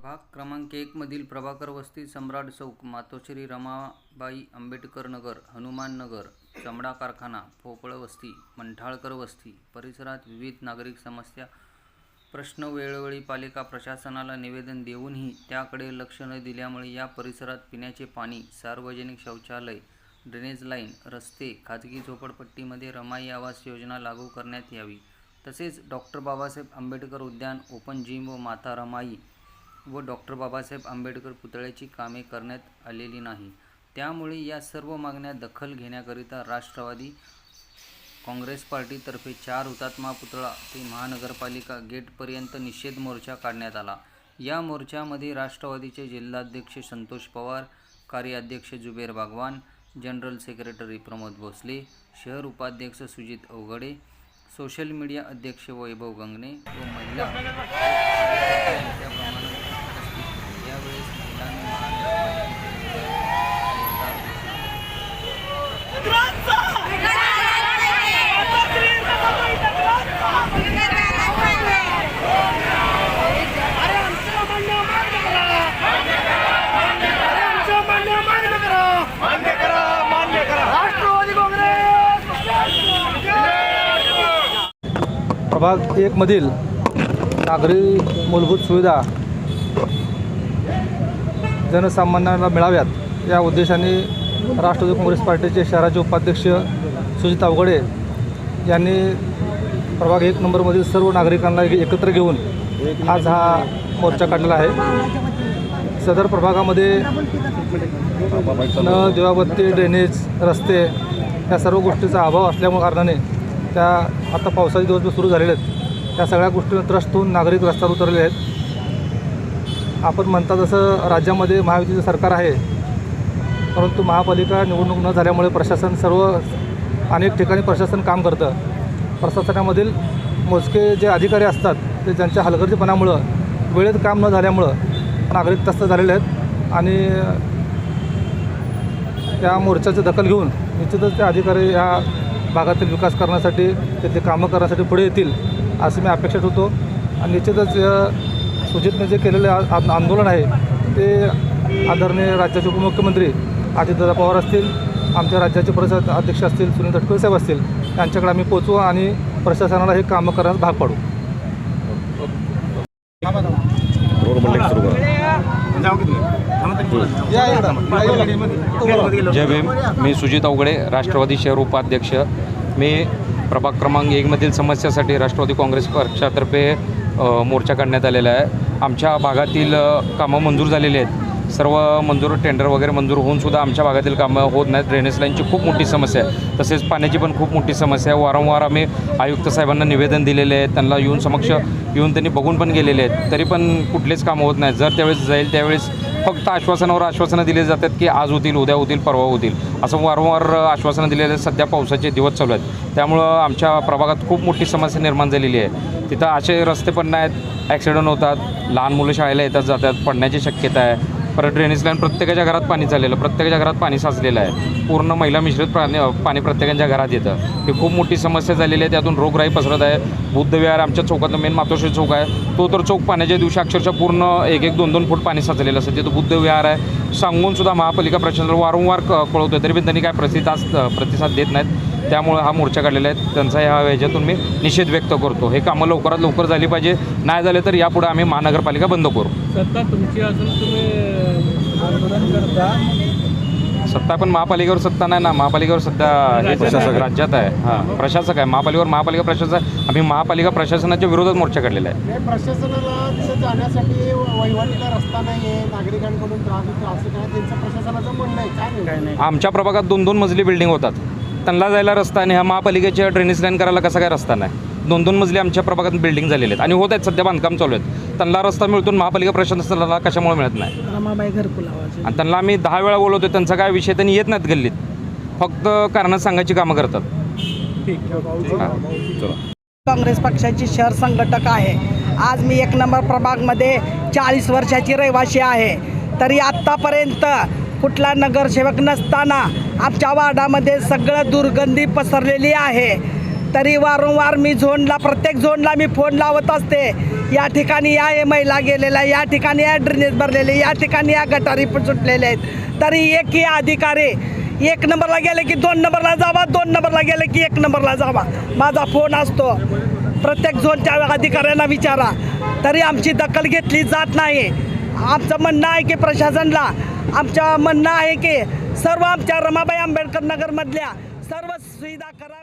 प्रभाग क्रमांक एकमधील प्रभाकर वस्ती सम्राट चौक मातोश्री रमाबाई आंबेडकर नगर हनुमान नगर चमडा कारखाना पोपळ वस्ती मंठाळकर वस्ती परिसरात विविध नागरिक समस्या प्रश्न वेळोवेळी पालिका प्रशासनाला निवेदन देऊनही त्याकडे लक्ष न दिल्यामुळे या परिसरात पिण्याचे पाणी सार्वजनिक शौचालय ड्रेनेज लाईन रस्ते खाजगी झोपडपट्टीमध्ये रमाई आवास योजना लागू करण्यात यावी. तसेच डॉक्टर बाबासाहेब आंबेडकर उद्यान ओपन जिम व माता रमाई व डॉक्टर बाबासाहेब आंबेडकर पुतळ्याची कामे करण्यात आलेली नाही. त्यामुळे या सर्व मागण्या दखल घेण्याकरिता राष्ट्रवादी काँग्रेस पार्टीतर्फे चार हुतात्मा पुतळा ते महानगरपालिका गेटपर्यंत निषेध मोर्चा काढण्यात आला. या मोर्चामध्ये राष्ट्रवादीचे जिल्हाध्यक्ष संतोष पवार कार्याध्यक्ष जुबेर बागवान जनरल सेक्रेटरी प्रमोद भोसले शहर उपाध्यक्ष सुजित अवघडे सोशल मीडिया अध्यक्ष वैभव गंगणे व महिला प्रभाग एकमधील नागरी मूलभूत सुविधा जनसामान्यांना मिळाव्यात. या उद्देशाने राष्ट्रवादी काँग्रेस पार्टीचे शहराचे उपाध्यक्ष सुजित अवघडे यांनी प्रभाग एक नंबरमधील सर्व नागरिकांना एकत्र घेऊन आज हा मोर्चा काढलेला आहे. सदर प्रभागामध्ये न दिवाबत्ती ड्रेनेज रस्ते या सर्व गोष्टीचा अभाव असल्यामुळे कारणाने त्या आता पावसाचे दिवस सुरू झालेले आहेत. त्या सगळ्या गोष्टींना त्रस्त होऊन नागरिक रस्त्यावर उतरलेले आहेत. आपण म्हणता जसं राज्यामध्ये महायुतीचं सरकार आहे परंतु महापालिका निवडणूक न झाल्यामुळे प्रशासन सर्व अनेक ठिकाणी प्रशासन काम करतं. प्रशासनामधील मोजके जे अधिकारी असतात ते त्यांच्या हलगर्जीपणामुळं वेळेत काम न झाल्यामुळं नागरिक तस्त झालेले आहेत. आणि या मोर्चाची दखल घेऊन निश्चितच ते अधिकारी या भागातील विकास करण्यासाठी तिथे कामं करण्यासाठी पुढे येतील असं मी अपेक्षा ठेवतो आणि निश्चितच सुजितने जे केलेले आंदोलन आहे ते आदरणीय राज्याचे उपमुख्यमंत्री अजितदादा पवार असतील आमच्या राज्याचे परिषद अध्यक्ष असतील सुनील तटकरे साहेब असतील यांच्याकडे आम्ही पोचवू आणि प्रशासनाला हे कामं करण्यास भाग पाडू. जय भीम. मी सुजित अवघडे राष्ट्रवादी शहर उपाध्यक्ष. मी प्रभाग क्रमांक एकमधील समस्यासाठी राष्ट्रवादी काँग्रेस पक्षातर्फे मोर्चा काढण्यात आलेला आहे. आमच्या भागातील कामं मंजूर झालेली आहेत. सर्व मंजूर टेंडर वगैरे मंजूर होऊन सुद्धा आमच्या भागातील कामं होत नाहीत. ड्रेनेज लाईनची खूप मोठी समस्या आहे. तसेच पाण्याची पण खूप मोठी समस्या आहे. वारंवार आम्ही आयुक्त साहेबांना निवेदन दिलेले आहे. त्यांना येऊन समक्ष येऊन त्यांनी बघून पण गेलेले आहेत. तरी पण कुठलेच कामं होत नाहीत. जर त्यावेळेस जाईल त्यावेळेस फक्त आश्वासनावर आश्वासनं दिली जातात की आज होतील उद्या होतील परवा होतील. असं वारंवार आश्वासनं दिलेले सध्या पावसाचे दिवस चालू आहेत. त्यामुळं आमच्या प्रभागात खूप मोठी समस्या निर्माण झालेली आहे. तिथं असे रस्ते पण नाहीत ॲक्सिडेंट होतात लहान मुलं शाळेला येतात जातात पडण्याची शक्यता आहे. परत ड्रेनेज लाईन प्रत्येकाच्या घरात पाणी चाललेलं प्रत्येकाच्या घरात पाणी साचलेलं आहे. पूर्ण महिला मिश्रित प्राणी पाणी प्रत्येकाच्या घरात येतं. ही खूप मोठी समस्या झालेली आहे त्यातून रोगराई पसरत आहे. बुद्धविहार आमच्या चौकात मेन मातोश्री चौक आहे. तो तर चौक पाण्याच्या दिवशी अक्षरशः पूर्ण एक एक दोन दोन फूट पाणी साचलेलं असतं. तिथं बुद्धविहार आहे. सांगूनसुद्धा महापालिका प्रशासनाला वारंवार कळवतो आहे तरी पण त्यांनी काय प्रतिसाद प्रतिसाद देत नाहीत. त्यामुळे हा मोर्चा काढलेला आहे. त्यांचा ह्या ह्याच्यातून मी निषेध व्यक्त करतो. हे कामं लवकरात लवकर झाली पाहिजे. नाही झाले तर यापुढे आम्ही महानगरपालिका बंद करू. सत्ता तुमची असून तुम्ही आंदोलन करता सत्ता पण महापालिकेवर सत्ता नाही ना महापालिकेवर सध्या हे प्रशासक राज्यात आहे. हां प्रशासक आहे. महापालिकेवर महापालिका प्रशासक आहे. आम्ही महापालिका प्रशासनाच्या विरोधात मोर्चा काढलेला आहे. हे प्रशासनाला तिथं जाण्यासाठी वहिवाटीला रस्ता नाही आहे नागरिकांकडून त्रास होतो असं काय त्यांचं प्रशासनाचं म्हणणं आहे. काय नाही. आमच्या प्रभागात दोन दोन मजली बिल्डिंग होतात. त्यांना जायला रस्ता आणि ह्या महापालिकेच्या ड्रेनेज लाईन करायला कसा काय रस्ता नाही? दोन दोन मजली आमच्या प्रभागात बिल्डिंग झालेले आहेत. आणि होत आहेत सध्या बांधकाम चालू आहेत. त्यांना रस्ता मिळतून महापालिका प्रशासनाला कशामुळे मिळत नाही? रमाबाई घरकुल आवाज. आणि त्यांना आम्ही दहा वेळा बोलवतो त्यांचा काय विषय त्यांनी येत नाहीत गल्लीत. फक्त कारणं सांगायची कामं करतात. काँग्रेस पक्षाची शहर संघटक आहे. आज मी एक नंबर प्रभागमध्ये चाळीस वर्षाची रहिवासी आहे. तरी आत्तापर्यंत कुठला नगरसेवक नसताना आमच्या वार्डामध्ये सगळं दुर्गंधी पसरलेली आहे. तरी वारंवार मी झोनला प्रत्येक झोनला मी फोन लावत असते. या ठिकाणी या ए महिला गेलेल्या या ठिकाणी या ड्रेनेज भरलेले या ठिकाणी या गटारी सुटलेले आहेत. तरी एकही अधिकारी एक नंबरला गेले की दोन नंबरला जावा दोन नंबरला गेले की एक नंबरला जावा. माझा फोन असतो. प्रत्येक झोनच्या अधिकाऱ्यांना विचारा. तरी आमची दखल घेतली जात नाही. आमचं म्हणणं आहे की प्रशासनला आमचं म्हणणं आहे की सर्व आमच्या रमाबाई आंबेडकर नगरमधल्या सर्व सुविधा करा.